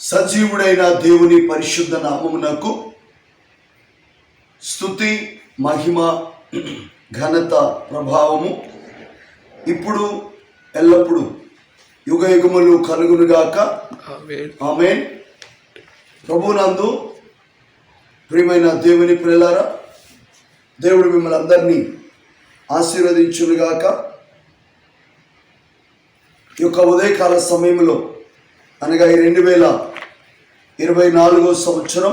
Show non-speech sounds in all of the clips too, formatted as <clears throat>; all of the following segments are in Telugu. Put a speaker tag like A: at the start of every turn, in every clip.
A: సజీవుడైన దేవుని పరిశుద్ధ నామమునకు స్థుతి మహిమ ఘనత ప్రభావము ఇప్పుడు ఎల్లప్పుడూ యుగ యుగములు కలుగునుగాక ఆమె ప్రభునందు ప్రియమైన దేవుని పిల్లలారా దేవుడు మిమ్మల్ని అందరినీ ఆశీర్వదించునుగాక. ఈ యొక్క ఉదయకాల సమయంలో అనగా ఈ రెండు వేల ఇరవై నాలుగో సంవత్సరం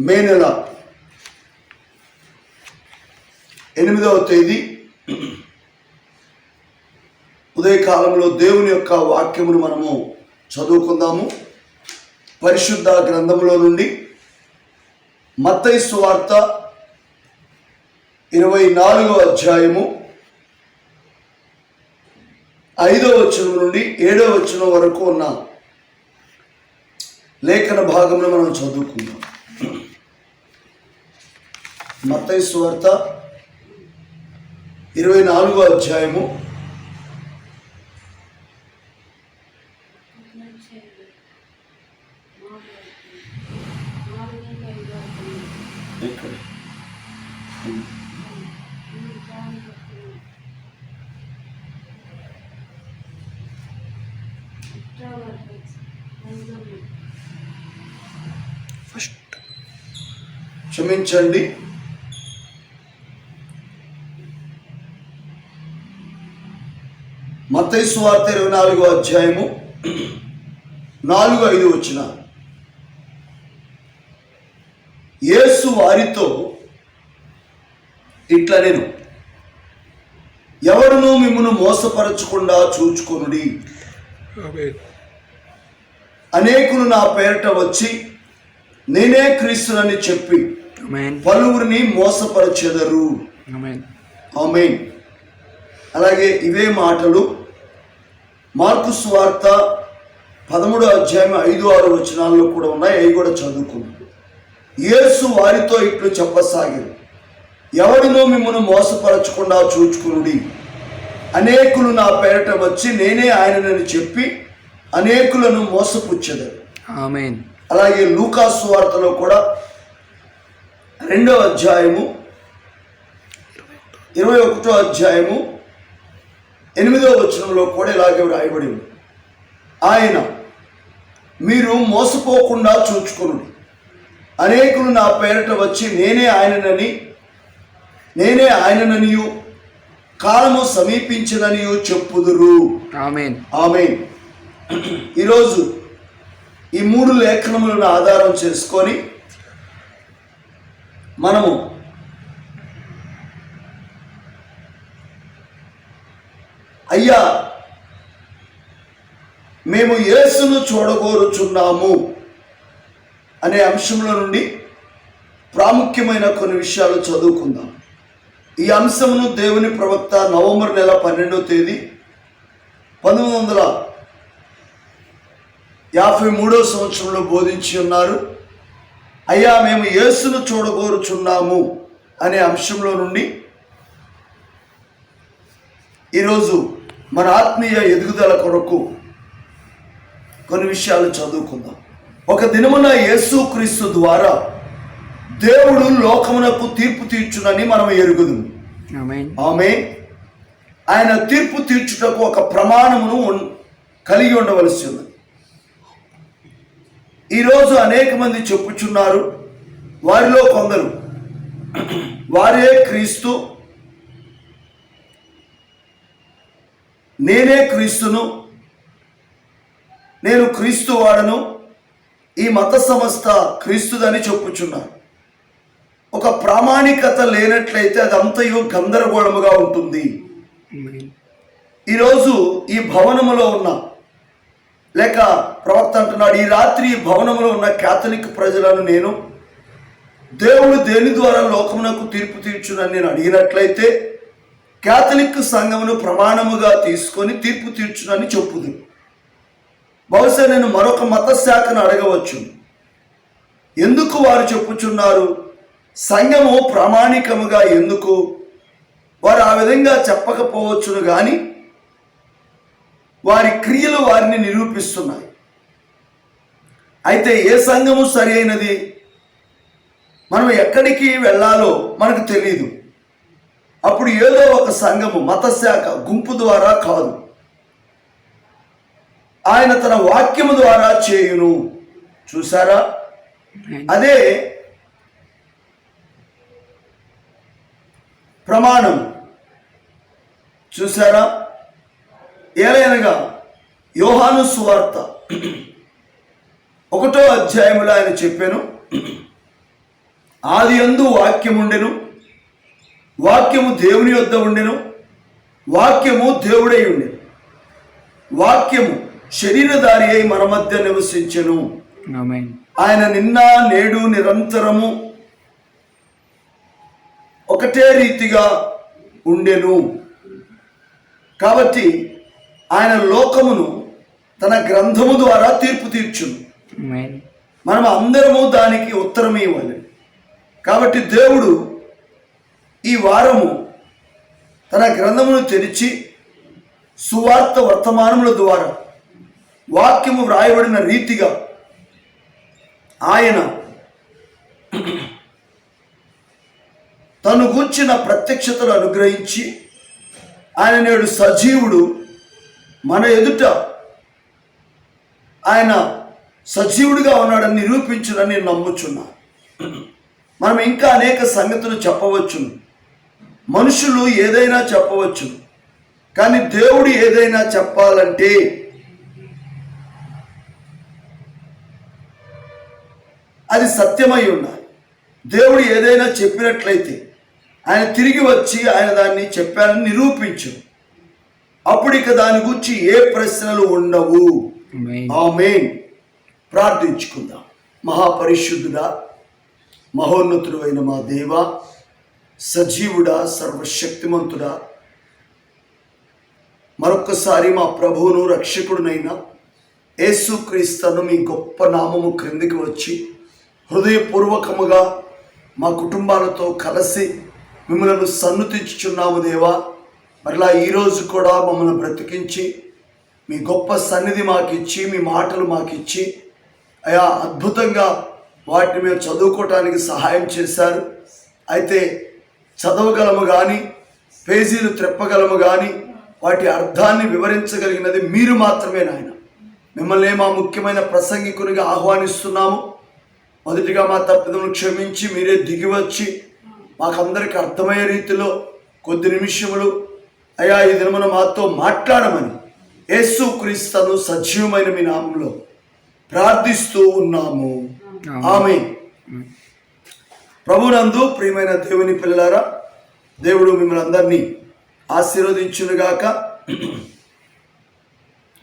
A: మే నెల ఎనిమిదవ తేదీ ఉదయకాలంలో దేవుని యొక్క వాక్యమును మనము చదువుకుందాము. పరిశుద్ధ గ్రంథంలో నుండి మత్తయి వార్త ఇరవై నాలుగో అధ్యాయము ఐదో వచనం నుండి ఏడో వచనం వరకు ఉన్న లేఖన భాగమును మనం చదువుకుందాం. మత్తయి సువార్త ఇరవై నాలుగో అధ్యాయము ఇక్కడ క్షమించండి. మత్తయి సువార్త ఇరవై నాలుగో అధ్యాయము నాలుగు ఐదు వచ్చిన. యేసు వారితో ఇట్లా నేను ఎవరునూ మిమ్మను మోసపరచకుండా చూచుకొనుడి. అనేకులు నా పేరట వచ్చి నేనే క్రీస్తునని చెప్పి పలువురిని మోసపరచెదరు.
B: ఆమేన్
A: అలాగే ఇవే మాటలు మార్కు స్వార్త పదమూడో అధ్యాయం ఐదు ఆరు వచనాల్లో కూడా ఉన్నాయి అవి కూడా చదువుకున్నాం యేసు వారితో ఇట్లు చెప్పసాగారు ఎవరినో మిమ్మల్ని మోసపరచకుండా చూచుకునుడి. అనేకులు నా పేరట వచ్చి నేనే ఆయననని చెప్పి అనేకులను మోసపుచ్చదరు. అలాగే లూకాసు వార్తలో కూడా రెండో అధ్యాయము ఇరవై ఒకటో అధ్యాయము ఎనిమిదో వచనంలో కూడా ఇలాగే వ్రాయబడి ఉంది ఆయన మీరు మోసపోకుండా చూచుకొనుడి. అనేకులు నా పేరట వచ్చి నేనే ఆయననని నేనే ఆయనననియు కాలము సమీపించననియు చెప్పుదురు.
B: ఆమేన్.
A: ఆమె <clears throat> ఈరోజు ఈ మూడు లేఖనములను ఆధారం చేసుకొని మనము అయ్యా మేము యేసును చూడగోరుచున్నాము అనే అంశంలో నుండి ప్రాముఖ్యమైన కొన్ని విషయాలు చదువుకుందాం. ఈ అంశమును దేవుని ప్రవక్త నవంబర్ నెల పన్నెండో తేదీ పంతొమ్మిది వందల యాభై మూడో సంవత్సరంలో బోధించి ఉన్నారు. అయ్యా మేము యేసును చూడగోరుచున్నాము అనే అంశంలో నుండి ఈరోజు మన ఆత్మీయ ఎదుగుదల కొరకు కొన్ని విషయాలు చదువుకుందాం. ఒక దినమున యేసుక్రీస్తు ద్వారా దేవుడు లోకమునకు తీర్పు తీర్చునని మనం ఎరుగుదుము.
B: ఆమేన్.
A: ఆమె ఆయన తీర్పు తీర్చుటకు ఒక ప్రమాణమును కలిగి ఉండవలసి ఉన్నది. ఈరోజు అనేక మంది చెప్పుచున్నారు. వారిలో కొందరు వారే క్రీస్తు. నేనే క్రీస్తును నేను క్రీస్తు వాడను. ఈ మత సంస్థ క్రీస్తుదని చెప్పుచున్నారు. ఒక ప్రామాణికత లేనట్లయితే అదంతయు గందరగోళముగా ఉంటుంది. ఈరోజు ఈ భవనములో ఉన్న లేక ప్రవక్త అంటున్నాడు ఈ రాత్రి భవనంలో ఉన్న క్యాథలిక్ ప్రజలను నేను దేవుడు దేని ద్వారా లోకమునకు తీర్పు తీర్చునని నేను అడిగినట్లయితే క్యాథలిక్ సంఘమును ప్రమాణముగా తీసుకొని తీర్పు తీర్చునని చెప్పుదు. బహుశా నేను మరొక మత శాఖను అడగవచ్చు. ఎందుకు వారు చెప్పుచున్నారు? సంఘము ప్రామాణికముగా ఎందుకు? వారు ఆ విధంగా చెప్పకపోవచ్చును కానీ వారి క్రియలు వారిని నిరూపిస్తున్నాయి. అయితే ఏ సంఘము సరి అయినది? మనం ఎక్కడికి వెళ్ళాలో మనకు తెలియదు అప్పుడు ఏదో ఒక సంఘము మతశాఖ గుంపు ద్వారా కాదు. ఆయన తన వాక్యము ద్వారా చేయును. చూసారా అదే ప్రమాణం. చూసారా ఏలైనగా యోహాను సువార్త. ఒకటో అధ్యాయములో ఆయన చెప్పాను ఆది అందు వాక్యముండెను వాక్యము దేవుని యొద్ద ఉండెను వాక్యము దేవుడై ఉండెను. వాక్యము శరీరధారి అయి మన మధ్య నివసించెను. ఆయన నిన్న నేడు నిరంతరము ఒకటే రీతిగా ఉండెను. కాబట్టి ఆయన లోకమును తన గ్రంథము ద్వారా తీర్పు తీర్చును. మనం అందరము దానికి ఉత్తరం ఇవ్వాలి కాబట్టి దేవుడు ఈ వారము తన గ్రంథమును తెరిచి సువార్త వర్తమానముల ద్వారా వాక్యము వ్రాయబడిన రీతిగా ఆయన తను గూర్చిన ప్రత్యక్షతను అనుగ్రహించి ఆయన నేడు సజీవుడు మన ఎదుట ఆయన సజీవుడిగా ఉన్నాడని నిరూపించునని నేను నమ్ముచున్నా. మనం ఇంకా అనేక సంగతులు చెప్పవచ్చును మనుషులు ఏదైనా చెప్పవచ్చు. కానీ దేవుడు ఏదైనా చెప్పాలంటే అది సత్యమై ఉండాలి. దేవుడు ఏదైనా చెప్పినట్లయితే ఆయన తిరిగి వచ్చి ఆయన దాన్ని చెప్పాలని నిరూపించు. అప్పుడు ఇక దాని గురించి ఏ ప్రశ్నలు ఉండవు. ఆమేన్. ప్రార్థించుకుందాం. మహాపరిశుద్ధుడా మహోన్నతుడు అయిన మా దేవ సజీవుడా సర్వశక్తిమంతుడా మరొక్కసారి మా ప్రభువును రక్షకుడునైన యేసుక్రీస్తును మీ గొప్ప నామము క్రిందికి వచ్చి హృదయపూర్వకముగా మా కుటుంబాలతో కలిసి మిమ్మల్ని సన్నుతించుచున్నాము దేవా. మరలా ఈరోజు కూడా మమ్మల్ని బ్రతికించి మీ గొప్ప సన్నిధి మాకు ఇచ్చి మీ మాటలు మాకు ఇచ్చి అయా అద్భుతంగా వాటిని మేము చదువుకోవటానికి సహాయం చేశారు. అయితే చదవగలము కానీ పేజీలు త్రెప్పగలము కానీ వాటి అర్థాన్ని వివరించగలిగినది మీరు మాత్రమే నాయన. మిమ్మల్ని మా ముఖ్యమైన ప్రసంగికునిగా ఆహ్వానిస్తున్నాము. మొదటిగా మా తప్పిదమును క్షమించి మీరే దిగి వచ్చి మాకందరికి అర్థమయ్యే రీతిలో కొద్ది నిమిషములు అయా ఈ దినమున మాతో మాట్లాడమని యేసు క్రీస్తును సజీవమైన మీ నామంలో ప్రార్థిస్తూ ఉన్నాము. ఆమె ప్రభునందు ప్రియమైన దేవుని పిల్లలారా దేవుడు మిమ్మల్ని అందరినీ ఆశీర్వదించునుగాక. <clears throat>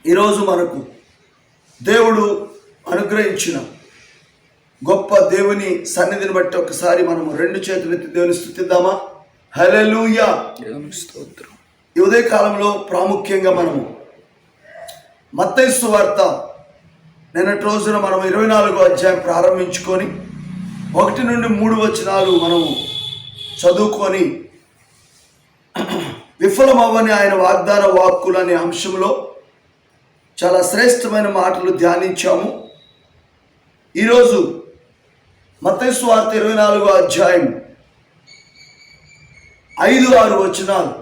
A: ఈరోజు మనకు దేవుడు అనుగ్రహించిన గొప్ప దేవుని సన్నిధిని బట్టి ఒకసారి మనము రెండు చేతులెత్తి దేవుని స్థుతిద్దామా? హల్లెలూయా.
B: దేవుని స్తోత్రం.
A: ఈ ఉదయ కాలంలో ప్రాముఖ్యంగా మనము మత్తైస్సు వార్త నిన్నటి రోజున మనం ఇరవై నాలుగో అధ్యాయం ప్రారంభించుకొని ఒకటి నుండి మూడు వచనాలు మనము చదువుకొని విఫలమవ్వని ఆయన వాగ్దాన వాక్కులు అనే అంశంలో చాలా శ్రేష్టమైన మాటలు ధ్యానించాము. ఈరోజు మత్తైసు వార్త ఇరవై నాలుగో అధ్యాయం ఐదు ఆరు వచనాలు.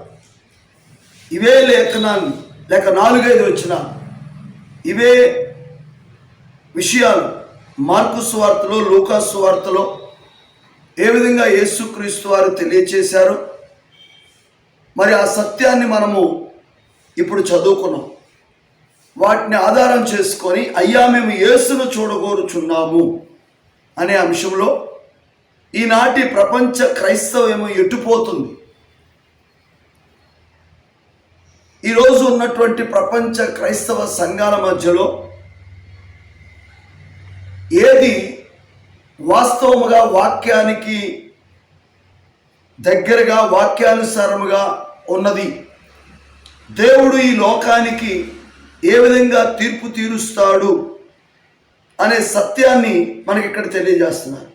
A: ఇవే లేఖనాలు లేక నాలుగైదు వచ్చిన ఇవే విషయాలు మార్కు స్వార్తలో లూకా సువార్తలో ఏ విధంగా యేసుక్రీస్తు వారు తెలియచేశారు? మరి ఆ సత్యాన్ని మనము ఇప్పుడు చదువుకున్నాం. వాటిని ఆధారం చేసుకొని అయ్యా మేము యేసును చూడగోరుచున్నాము అనే అంశంలో ఈనాటి ప్రపంచ క్రైస్తవము ఎట్టుపోతుంది ఈరోజు ఉన్నటువంటి ప్రపంచ క్రైస్తవ సంఘాల మధ్యలో ఏది వాస్తవముగా వాక్యానికి దగ్గరగా వాక్యానుసారముగా ఉన్నది? దేవుడు ఈ లోకానికి ఏ విధంగా తీర్పు తీరుస్తాడు అనే సత్యాన్ని మనకి ఇక్కడ తెలియజేస్తున్నారు.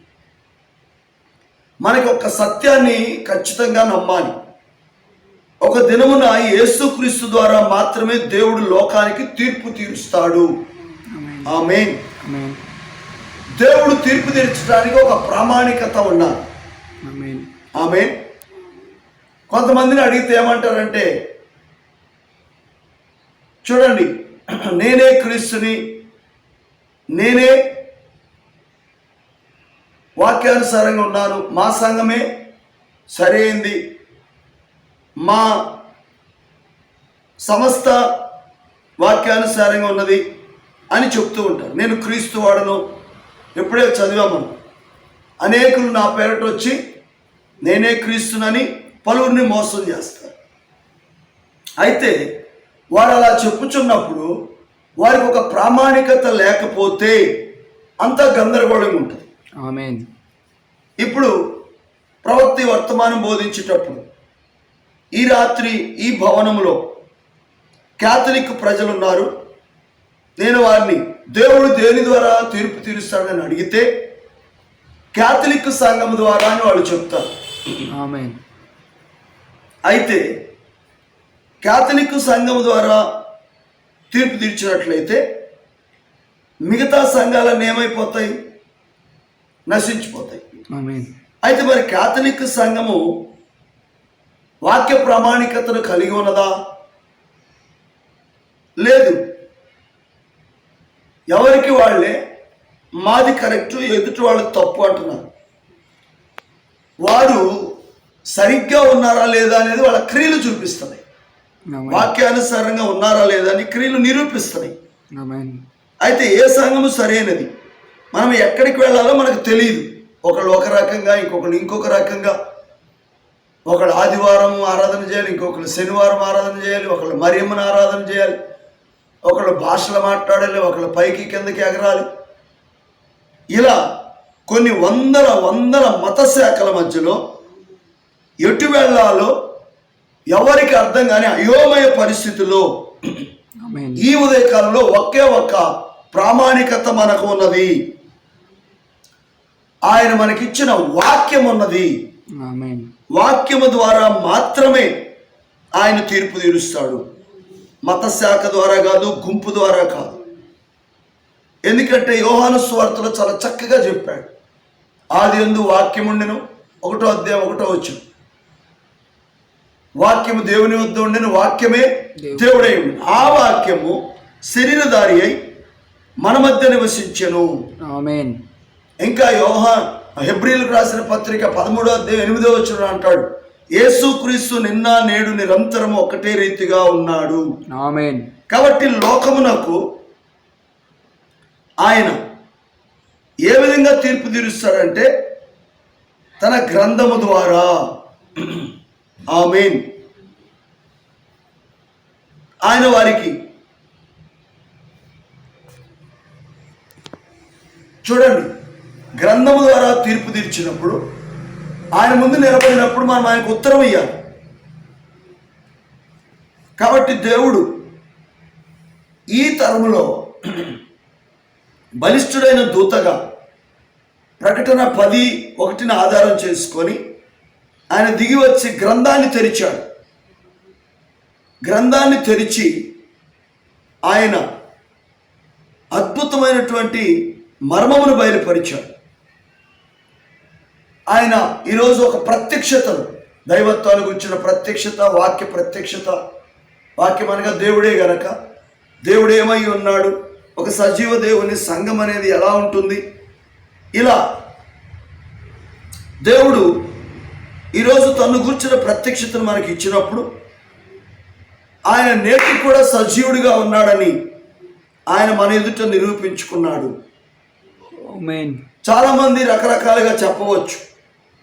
A: మనకి ఒక సత్యాన్ని ఖచ్చితంగా నమ్మాలి. ఒక దినమున యేసుక్రీస్తు ద్వారా మాత్రమే దేవుడు లోకానికి తీర్పు తీరుస్తాడు.
B: ఆమెన్.
A: దేవుడు తీర్పు తీర్చడానికి ఒక ప్రామాణికత ఉన్నారు ఆమె కొంతమందిని అడిగితే ఏమంటారంటే చూడండి నేనే క్రీస్తుని నేనే వాక్యానుసారంగా ఉన్నాను మా సంఘమే సరైంది మా సంస్థ వాక్యానుసారంగా ఉన్నది అని చెప్తూ ఉంటారు. నేను క్రీస్తు వాడను ఎప్పుడే చదివాము అనేకులు నా పేరట వచ్చి నేనే క్రీస్తునని పలువురిని మోసం చేస్తారు. అయితే వారు అలా చెప్పుచున్నప్పుడు వారికి ఒక ప్రామాణికత లేకపోతే అంతా గందరగోళంగా ఉంటుంది. ఇప్పుడు ప్రవక్తి వర్తమానం బోధించేటప్పుడు ఈ రాత్రి ఈ భవనంలో క్యాథలిక్ ప్రజలు ఉన్నారు నేను వారిని దేవుడు దేని ద్వారా తీర్పు తీరుస్తాడని అడిగితే క్యాథలిక్ సంఘం ద్వారా అని వాళ్ళు చెప్తారు. అయితే క్యాథలిక్ సంఘం ద్వారా తీర్పు తీర్చినట్లయితే మిగతా సంఘాలన్నీ ఏమైపోతాయి? నశించిపోతాయి. అయితే మరి క్యాథలిక్ సంఘము వాక్య ప్రామాణికతను కలిగి ఉన్నదా? లేదు. ఎవరికి వాళ్ళే? మాది కరెక్ట్ ఎదుటి వాళ్ళు తప్పు అంటున్నారు. వారు సరిగ్గా ఉన్నారా లేదా అనేది వాళ్ళ క్రియలు చూపిస్తున్నాయి
B: ఆమెన్.
A: వాక్యానుసారంగా ఉన్నారా లేదా అని క్రియలు నిరూపిస్తున్నాయి అయితే ఏ సంఘము సరైనది? మనం ఎక్కడికి వెళ్ళాలో మనకు తెలియదు ఒకళ్ళు ఒక రకంగా ఇంకొకళ్ళు ఇంకొక రకంగా. ఒకళ్ళు ఆదివారం ఆరాధన చేయాలి ఇంకొకళ్ళు శనివారం ఆరాధన చేయాలి ఒకళ్ళు మరియమ్మను ఆరాధన చేయాలి. ఒకళ్ళు భాషలు మాట్లాడాలి ఒకళ్ళు పైకి కిందకి ఎగరాలి. ఇలా కొన్ని వందల వందల మత శాఖల మధ్యలో ఎటు వెళ్ళాలో ఎవరికి అర్థం కాని అయోమయ పరిస్థితుల్లో ఈ ఉదయకాలంలో ఒకే ఒక్క ప్రామాణికత మనకు ఉన్నది. ఆయన మనకిచ్చిన వాక్యం ఉన్నది. వాక్యము ద్వారా మాత్రమే ఆయన తీర్పు తీరుస్తాడు. మత శాఖ ద్వారా కాదు గుంపు ద్వారా కాదు. ఎందుకంటే యోహాను స్వార్థలో చాలా చక్కగా చెప్పాడు. ఆది ఎందు వాక్యం ఉండెను ఒకటో అధ్యాయం ఒకటో వచ్చు వాక్యము దేవుని వద్ద ఉండెను వాక్యమే దేవుడై. ఆ వాక్యము శరీరధారి అయి మన మధ్య నివసించెను. ఇంకా యోహాన్ హెబ్రిల్కు రాసిన పత్రిక పదమూడో అధ్యాయం ఎనిమిదో వచ్చిన అంటాడు యేసుక్రీస్తు నిన్న నేడు నిరంతరము ఒకటే రీతిగా ఉన్నాడు.
B: ఆమెన్.
A: కాబట్టి లోకమునకు ఆయన ఏ విధంగా తీర్పు తీరుస్తాడంటే తన గ్రంథము ద్వారా. ఆమెన్. ఆయన వారికి చూడండి గ్రంథము ద్వారా తీర్పు తీర్చినప్పుడు ఆయన ముందు నిలబడినప్పుడు మనం ఆయనకు ఉత్తరం ఇయ్యాలి. కాబట్టి దేవుడు ఈ తరములో బలిష్ఠుడైన దూతగా ప్రకటన పది ఒకటిని ఆధారం చేసుకొని ఆయన దిగి వచ్చి గ్రంథాన్ని తెరిచాడు. గ్రంథాన్ని తెరిచి ఆయన అద్భుతమైనటువంటి మర్మమును బయలుపరిచాడు. ఆయన ఈరోజు ఒక ప్రత్యక్షతను దైవత్వానికి వచ్చిన ప్రత్యక్షత వాక్య ప్రత్యక్షత. వాక్యం అనగా దేవుడే గనక. దేవుడు ఏమై ఉన్నాడు? ఒక సజీవ దేవుని సంఘం అనేది ఎలా ఉంటుంది? ఇలా దేవుడు ఈరోజు తను కూర్చున్న ప్రత్యక్షతను మనకి ఇచ్చినప్పుడు ఆయన నేటికి కూడా సజీవుడిగా ఉన్నాడని ఆయన మన ఎదుట నిరూపించుకున్నాడు. చాలామంది రకరకాలుగా చెప్పవచ్చు.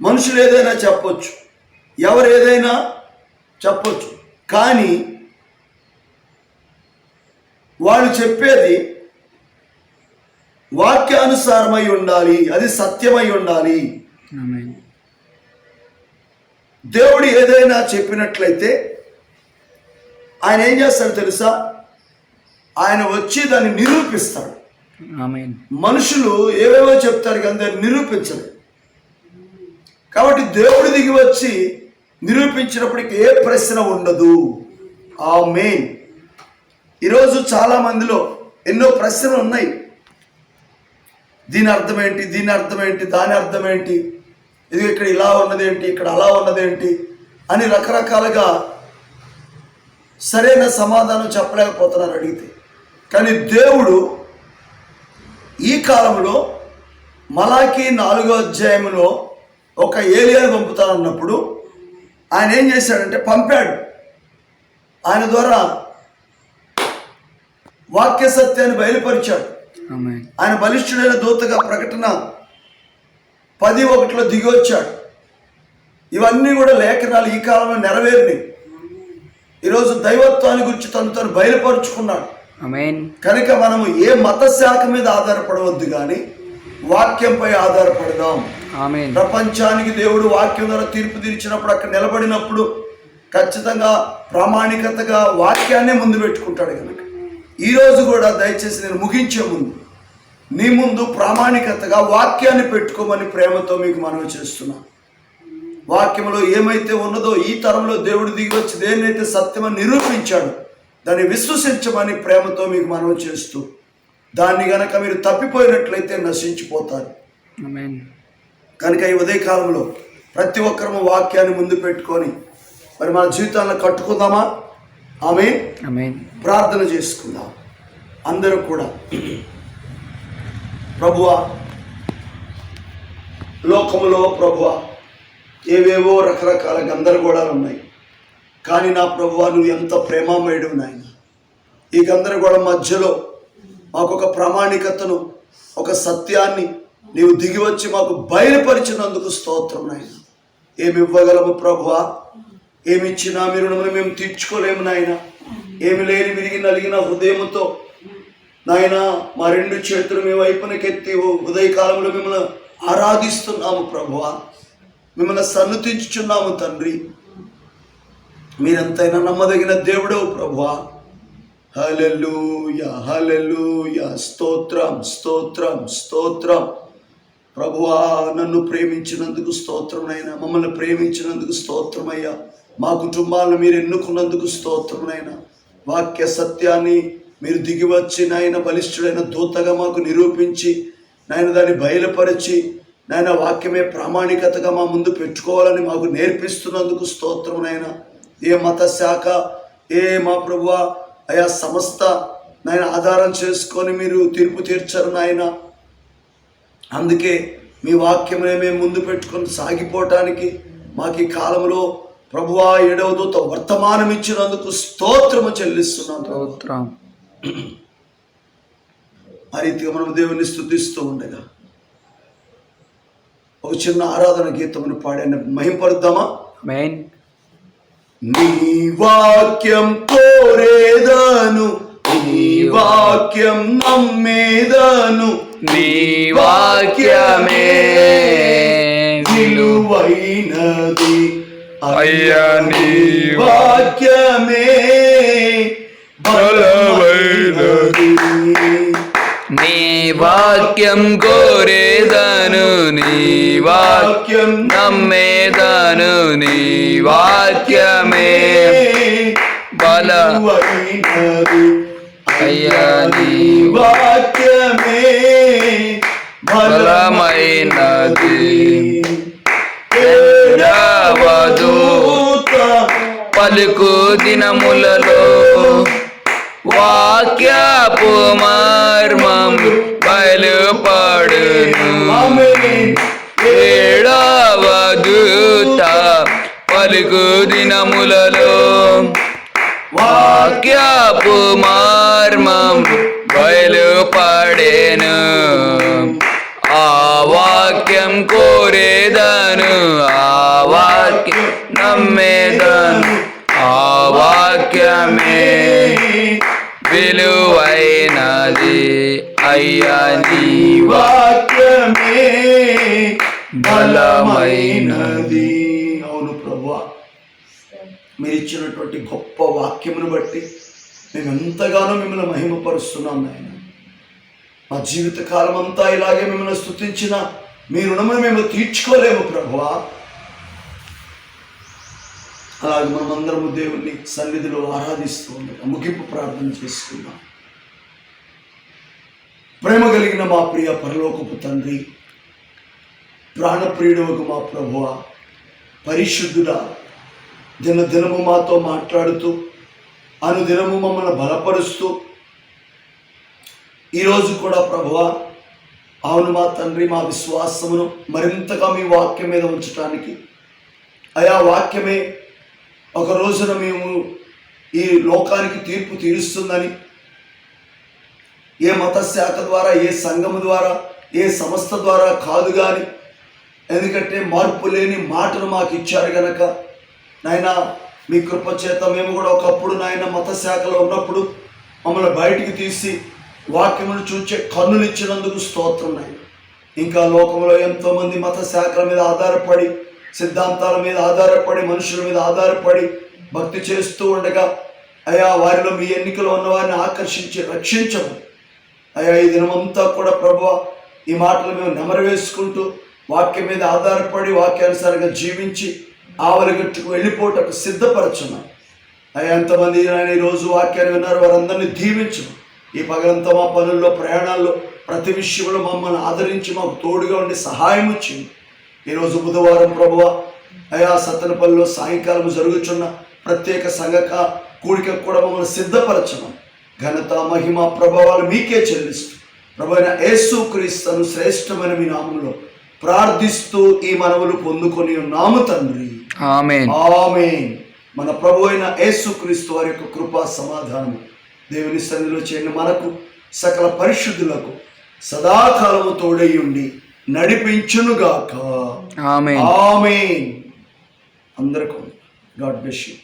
A: మనుషులు ఏదైనా చెప్పొచ్చు. ఎవరు ఏదైనా చెప్పొచ్చు. కానీ వాళ్ళు చెప్పేది వాక్యానుసారమై ఉండాలి అది సత్యమై ఉండాలి. దేవుడు ఏదైనా చెప్పినట్లయితే ఆయన ఏం చేస్తాడు తెలుసా? ఆయన వచ్చి దాన్ని నిరూపిస్తాడు. మనుషులు ఏవేవో చెప్తారు కానీ దాన్ని నిరూపించరు కాబట్టి దేవుడు దిగి వచ్చి నిరూపించినప్పటికీ ఏ ప్రశ్న ఉండదు. ఆ మెయిన్ ఈరోజు చాలా మందిలో ఎన్నో ప్రశ్నలు ఉన్నాయి. దీని అర్థం ఏంటి? దీని అర్థం ఏంటి? దాని అర్థం ఏంటి? ఇది ఇక్కడ ఇలా ఉన్నదేంటి ఇక్కడ అలా ఉన్నదేంటి అని రకరకాలుగా సరైన సమాధానం చెప్పలేకపోతున్నారు అడిగితే. కానీ దేవుడు ఈ కాలంలో మలాకి నాలుగో అధ్యాయంలో ఒక ఏలియాను పంపుతానన్నప్పుడు ఆయన ఏం చేశాడంటే పంపాడు. ఆయన ద్వారా వాక్య సత్యాన్ని బయలుపరిచాడు. ఆయన బలిష్ఠుడైన దూతగా ప్రకటన పది ఒకటిలో దిగి వచ్చాడు. ఇవన్నీ కూడా లేఖనాలు ఈ కాలంలో నెరవేరినాయి. ఈరోజు దైవత్వాన్ని గురించి తను తను బయలుపరుచుకున్నాడు. కనుక మనము ఏ మత శాఖ మీద ఆధారపడవద్దు కానీ వాక్యంపై ఆధారపడదాం. ప్రపంచానికి దేవుడు వాక్యం ద్వారా తీర్పు తీర్చినప్పుడు అక్కడ నిలబడినప్పుడు ఖచ్చితంగా ప్రామాణికతగా వాక్యాన్నే ముందు పెట్టుకుంటాడు కనుక. ఈరోజు కూడా దయచేసి నేను ముగించే ముందు నీ ముందు ప్రామాణికతగా వాక్యాన్ని పెట్టుకోమని ప్రేమతో మీకు మనవి చేస్తున్నాను వాక్యంలో ఏమైతే ఉన్నదో ఈ తరంలో దేవుడు దిగి వచ్చి దేన్నైతే సత్యమని నిరూపించాడు దాన్ని విశ్వసించమని ప్రేమతో మీకు మనవి చేస్తూ దాన్ని గనక మీరు తప్పిపోయినట్లయితే నశించిపోతారు. కనుక ఈ ఉదయకాలంలో ప్రతి ఒక్కరము వాక్యాన్ని ముందు పెట్టుకొని మరి మన జీవితాలను కట్టుకుందామా? ఆమె ప్రార్థన చేసుకుందాం. అందరూ కూడా. ప్రభువా లోకములో ప్రభువా ఏవేవో రకరకాల గందరగోళాలు ఉన్నాయి. కానీ నా ప్రభువా నువ్వు ఎంత ప్రేమామయుడు నాయన. ఈ గందరగోళం మధ్యలో మాకు ఒక ప్రామాణికతను ఒక సత్యాన్ని నీవు దిగి వచ్చి మాకు బయలుపరిచినందుకు స్తోత్రం నాయన ఏమి ఇవ్వగలము ప్రభువా? ఏమి ఇచ్చినా మీరు రుణములు మేము తీర్చుకోలేము నాయన. ఏమి లేని విరిగి నలిగిన హృదయముతో నాయన మా రెండు చేతులు మీ వైపునకెత్తి ఓ ఉదయకాలంలో మిమ్మల్ని ఆరాధిస్తున్నాము ప్రభువా. మిమ్మల్ని సన్నతించుచున్నాము తండ్రి. మీరెంతైనా నమ్మదగిన దేవుడవు ప్రభువా. హల్లెలూయా హల్లెలూయా. స్తోత్రం స్తోత్రం స్తోత్రం. ప్రభువా నన్ను ప్రేమించినందుకు స్తోత్రమైనా మమ్మల్ని ప్రేమించినందుకు స్తోత్రమయ్యా. మా కుటుంబాలను మీరు ఎన్నుకున్నందుకు స్తోత్రమైనా వాక్య సత్యాన్ని మీరు దిగివచ్చి నాయన బలిష్ఠుడైన దూతగా మాకు నిరూపించి నాయన దాన్ని బయలుపరిచి నాయన వాక్యమే ప్రామాణికతగా మా ముందు పెట్టుకోవాలని మాకు నేర్పిస్తున్నందుకు స్తోత్రమునైనా. ఏ మత శాఖ ఏ మా ప్రభువా అయా సంస్థ నాయన ఆధారం చేసుకొని మీరు తీర్పు తీర్చరు నాయన. అందుకే మీ వాక్యమునే మేము ముందు పెట్టుకొని సాగిపోవటానికి మాకు ఈ కాలంలో ప్రభువా ఏడవ దూత వర్తమానం ఇచ్చినందుకు స్తోత్రము చెల్లిస్తున్నాం. ఆ రీతిగా మనం దేవుని స్థుతిస్తూ ఉండగా ఒక చిన్న ఆరాధన గీతమును పాడాను. మహింపరుద్దామా?
B: ఆమెన్
A: నీ వాక్యం కోరేదాను నీ వాక్యం నమ్మేదాను
B: నీ వాక్యమే
A: విలువైనది.
B: అయ్యా నీ
A: వాక్యమే బలమైనది.
B: నీ వాక్యం కోరేదను నీ వాక్యం నమ్మేదను నీ వాక్యమే బల. అయ్యా నీ
A: వాక్యమే
B: బలమైనది.
A: ఏడవదూత
B: పలుకు దినములలో వాక్యపు మర్మం బయలుపడును. ఏడవ దూత పలుకు దినములలో వాక్యపు మర్మం బయలుపడేను. కోరేదను ఆ వాక్యం నమ్మేదను ఆ వాక్యమే విలువైనది. అయ్యా నీ
A: వాక్యమే బలమైనది. అవును ప్రభువా మీరు ఇచ్చినటువంటి గొప్ప వాక్యమును బట్టి మేము ఎంతగానో మిమ్మల్ని మహిమపరుస్తున్నాం నాయన. మా జీవిత కాలం అంతా ఇలాగే మిమ్మల్ని స్థుతించిన మీ రుణమును మేము తీర్చుకోలేము ప్రభువా. అలాగే మనమందరము దేవుని సన్నిధిలో ఆరాధిస్తూ ఉండగా ముగింపు ప్రార్థన చేసుకుందాం. ప్రేమ కలిగిన మా ప్రియ పరలోకపు తండ్రి ప్రాణప్రియుడవకు మా ప్రభువ పరిశుద్ధుడా దినదినము మాతో మాట్లాడుతూ అనుదినము మమ్మల్ని బలపరుస్తూ ఈరోజు కూడా ప్రభువా అవును మా తండ్రి మా విశ్వాసమును మరింతగా మీ వాక్యం మీద ఉంచటానికి. అయా వాక్యమే ఒక రోజున మేము ఈ లోకానికి తీర్పు తీరుస్తుందని ఏ మతశాఖ ద్వారా ఏ సంఘము ద్వారా ఏ సంస్థ ద్వారా కాదు కానీ ఎందుకంటే మార్పు లేని మాటను మాకు ఇచ్చారు గనక నాయన మీ కృప చేత మేము కూడా ఒకప్పుడు నాయన మతశాఖలో ఉన్నప్పుడు మమ్మల్ని బయటికి తీసి వాక్యమును చూచే కన్నులు ఇచ్చినందుకు స్తోత్రం ఇంకా లోకంలో ఎంతోమంది మత శాఖల మీద ఆధారపడి సిద్ధాంతాల మీద ఆధారపడి మనుషుల మీద ఆధారపడి భక్తి చేస్తూ ఉండగా అయా వారిలో మీ ఎన్నికలో ఉన్న వారిని ఆకర్షించి రక్షించము. అయ్యా ఈ దినమంతా కూడా ప్రభు ఈ మాటలు మేము నెమరవేసుకుంటూ వాక్యం మీద ఆధారపడి వాక్యానుసారంగా జీవించి ఆవలిగట్టుకు వెళ్ళిపోటకు సిద్ధపరచున్నాం. అయ్యా ఎంతమంది ఆయన ఈరోజు వాక్యాన్ని విన్నారు వారందరినీ దీవించము ఈ పగలంతా మా పనుల్లో ప్రయాణాల్లో ప్రతి విషయంలో మమ్మల్ని ఆదరించి మాకు తోడుగా ఉండి సహాయం వచ్చింది. ఈరోజు బుధవారం ప్రభువ అయా సత్తనపల్లిలో సాయంకాలం జరుగుతున్న ప్రత్యేక సంఘక కూడిక కూడా మమ్మల్ని సిద్ధపరచడం ఘనత మహిమ ప్రభావాలు మీకే చెల్లిస్తూ ప్రభు అయిన యేసు క్రీస్తును శ్రేష్టమైన మీ నామంలో ప్రార్థిస్తూ ఈ మనవులు పొందుకొని ఉన్నాము తండ్రి.
B: ఆమేన్.
A: మన ప్రభు అయిన యేసు క్రీస్తు వారి యొక్క కృపా సమాధానం దేవుని సన్నిధిలో చేరిన మనకు సకల పరిశుద్ధులకు సదాకాలము తోడై ఉండి నడిపించునుగాక. ఆమేన్. అందరికీ గాడ్ బ్లెస్ యూ.